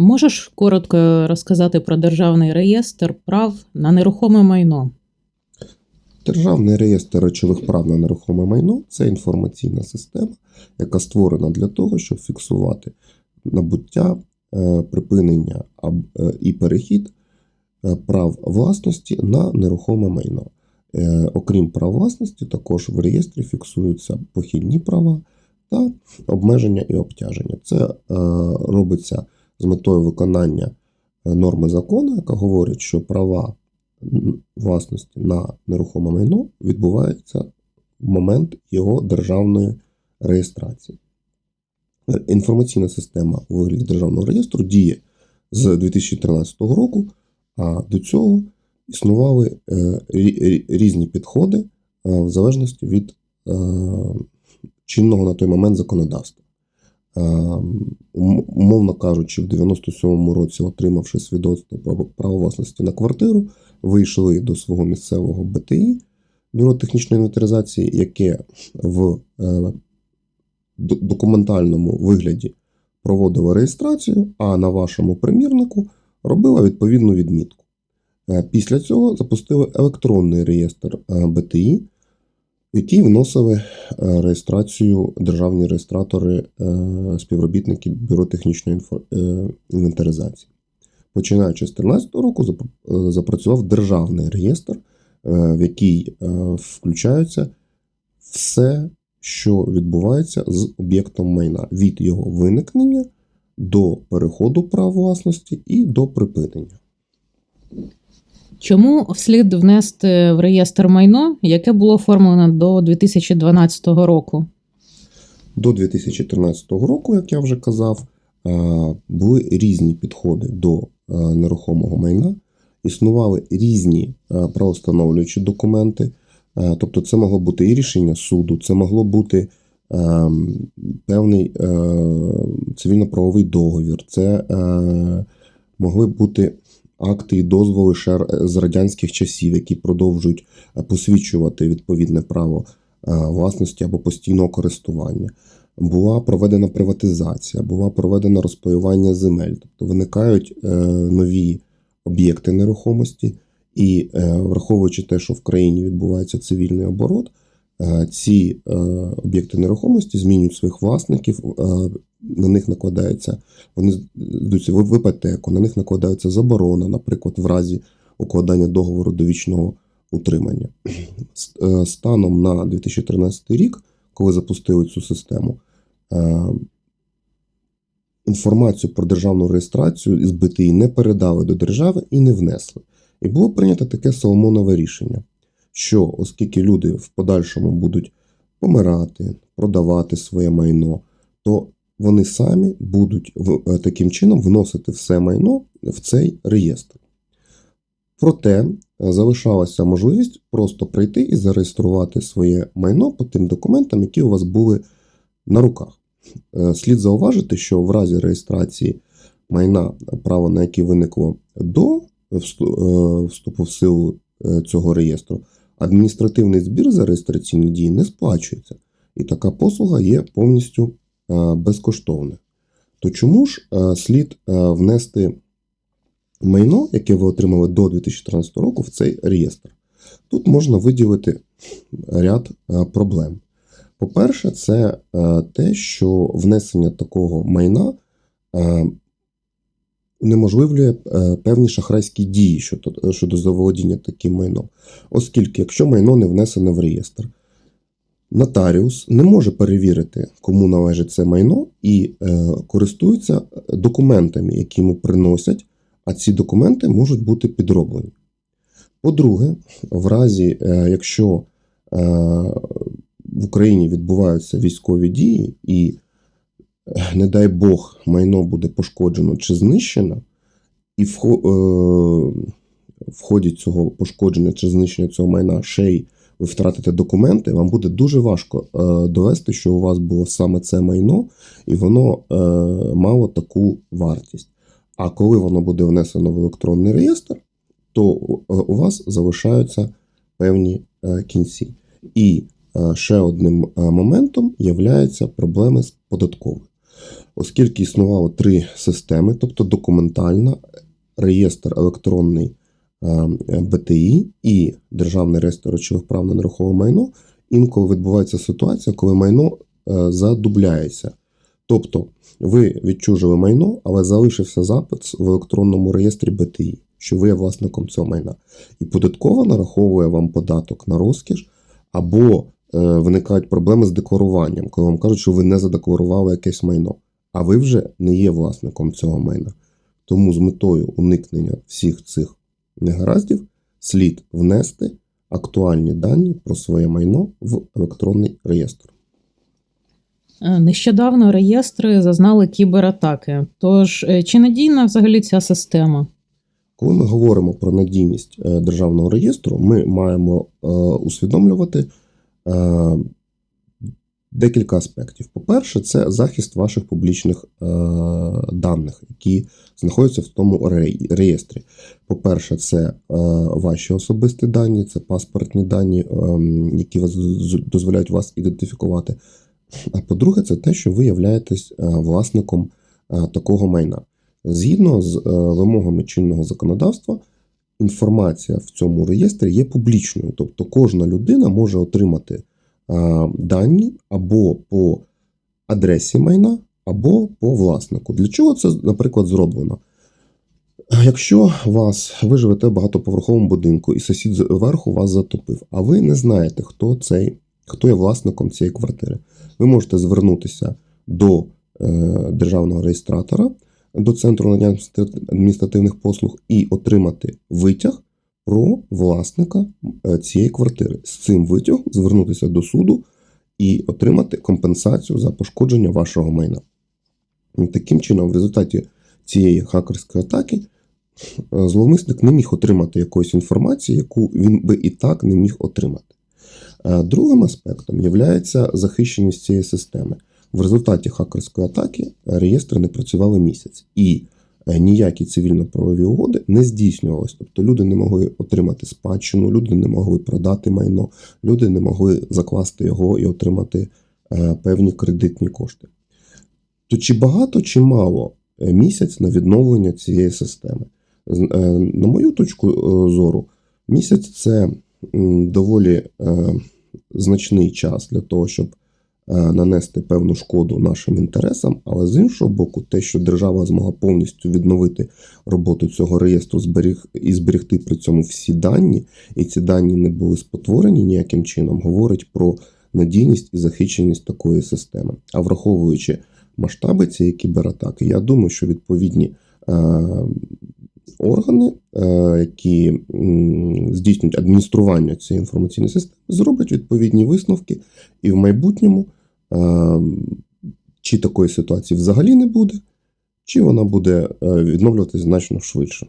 Можеш коротко розказати про державний реєстр прав на нерухоме майно? Державний реєстр речових прав на нерухоме майно це інформаційна система, яка створена для того, щоб фіксувати набуття, е, припинення е, і перехід е, прав власності на нерухоме майно. Окрім прав власності, також в реєстрі фіксуються похідні права та обмеження і обтяження. Це робиться з метою виконання е, норми закону, яка говорить, що права власності на нерухоме майно відбувається в момент його державної реєстрації. Е, Інформаційна система у вигляді державного реєстру діє з 2013 року, а до цього існували е, рі- рі- різні підходи в залежності від чинного на той момент законодавства. Е, ум- Умовно кажучи, в 97-му році, отримавши свідоцтво про право власності на квартиру, вийшли до свого місцевого БТІ, бюро технічної інвентаризації, яке в е, документальному вигляді проводило реєстрацію, а на вашому примірнику робила відповідну відмітку. Е, Після цього запустили електронний реєстр БТІ, який вносили е, реєстрацію державні реєстратори, е, співробітники Бюро технічної е, інвентаризації. Починаючи з 2013 року, запрацював державний реєстр, в який включається все, що відбувається з об'єктом майна від його виникнення до переходу прав власності і до припинення. Чому вслід внести в реєстр майно, яке було оформлено до 2012 року? До 2013 року, як я вже казав, е, були різні підходи до е, нерухомого майна, існували різні е, правостановлюючі документи. Тобто, це могло бути і рішення суду, це могло бути певний цивільно-правовий договір, це могли бути акти і дозволи ще з радянських часів, які продовжують е, посвідчувати відповідне право е, власності або постійного користування. Була проведена приватизація, була проведена розпаювання земель, тобто виникають е, нові об'єкти нерухомості, і е, враховуючи те, що в країні відбувається цивільний оборот, е, ці е, об'єкти нерухомості змінюють своїх власників, е, на них накладається, вони в в іпотеку, на них накладається заборона, наприклад, в разі укладання договору довічного утримання. Е, Станом на 2013 рік, коли запустили цю систему, е, інформацію про державну реєстрацію із БТІ не передали до держави і не внесли. І було прийнято таке Соломонове рішення, що оскільки люди в подальшому будуть помирати, продавати своє майно, то вони самі будуть е, таким чином вносити все майно в цей реєстр. Проте е, залишалася можливість просто прийти і зареєструвати своє майно по тим документам, які у вас були на руках. Е, Слід зауважити, що в разі реєстрації майна, право на яке виникло до вступу в силу цього реєстру, адміністративний збір за реєстраційні дії не сплачується. І така послуга є повністю е, безкоштовною. То чому ж е, слід е, внести майно, яке ви отримали до 2014 року, в цей реєстр? Тут можна виділити ряд проблем. По-перше, це те, що внесення такого майна унеможливлює певні шахрайські дії щодо заволодіння таким майном. Оскільки, якщо майно не внесене в реєстр, нотаріус не може перевірити, кому належить це майно, і е, користується документами, які йому приносять, а ці документи можуть бути підроблені. По-друге, в разі, е, якщо е, в Україні відбуваються військові дії, і, е, не дай Бог, майно буде пошкоджено чи знищено, і в, е, в ході цього пошкодження чи знищення цього майна ще й ви втратите документи, вам буде дуже важко е, довести, що у вас було саме це майно, і воно е, мало таку вартість. А коли воно буде внесено в електронний реєстр, то е, у вас залишаються певні кінці. І ще одним моментом є проблеми з податковою. Оскільки існувало три системи, тобто документальна, реєстр електронний БТІ і Державний реєстр речових прав на нерухоме майно, інколи відбувається ситуація, коли майно е, задубляється. Тобто ви відчужили майно, але залишився запит в електронному реєстрі БТІ, що ви є власником цього майна. І податкова нараховує вам податок на розкіш, або е, виникають проблеми з декларуванням, коли вам кажуть, що ви не задекларували якесь майно, а ви вже не є власником цього майна. Тому з метою уникнення всіх цих негараздів слід внести актуальні дані про своє майно в електронний реєстр. Е, Нещодавно реєстри зазнали кібератаки. Тож, е, чи надійна взагалі ця система? Коли ми говоримо про надійність е, державного реєстру, ми маємо усвідомлювати декілька аспектів. По-перше, це захист ваших публічних е, даних, які знаходяться в тому реєстрі. По-перше, це е, ваші особисті дані, це паспортні дані, е, які вас дозволяють вас ідентифікувати. А по-друге, це те, що ви являєтесь е, власником е, такого майна. Згідно з е, вимогами чинного законодавства, інформація в цьому реєстрі є публічною, тобто кожна людина може отримати дані або по адресі майна, або по власнику. Для чого це, наприклад, зроблено? Якщо вас ви живете в багатоповерховому будинку і сусід зверху вас затопив, а ви не знаєте, хто цей, хто є власником цієї квартири, ви можете звернутися до е, державного реєстратора, до центру надання адміністративних послуг і отримати витяг про власника е, цієї квартири. З цим витягом звернутися до суду і отримати компенсацію за пошкодження вашого майна. Таким чином, в результаті цієї хакерської атаки е, зловмисник не міг отримати якоїсь інформації, яку він би і так не міг отримати. Е, Другим аспектом є захищеність цієї системи. В результаті хакерської атаки реєстри не працювали місяць, і ніякі цивільно-правові угоди не здійснювалися. Тобто люди не могли отримати спадщину, люди не могли продати майно, люди не могли закласти його і отримати е, певні кредитні кошти. То чи багато, чи мало е, місяць на відновлення цієї системи? Е, На мою точку е, зору, місяць це доволі е, значний час для того, щоб е, нанести певну шкоду нашим інтересам, але з іншого боку, те, що держава змогла повністю відновити роботу цього реєстру зберіг, і зберегти при цьому всі дані, і ці дані не були спотворені ніяким чином, говорить про надійність і захищеність такої системи. А враховуючи масштаби цієї кібератаки, я думаю, що відповідні е, органи, е, які здійснюють адміністрування цієї інформаційної системи, зроблять відповідні висновки, і в майбутньому е, чи такої ситуації взагалі не буде, чи вона буде е, відновлюватися значно швидше.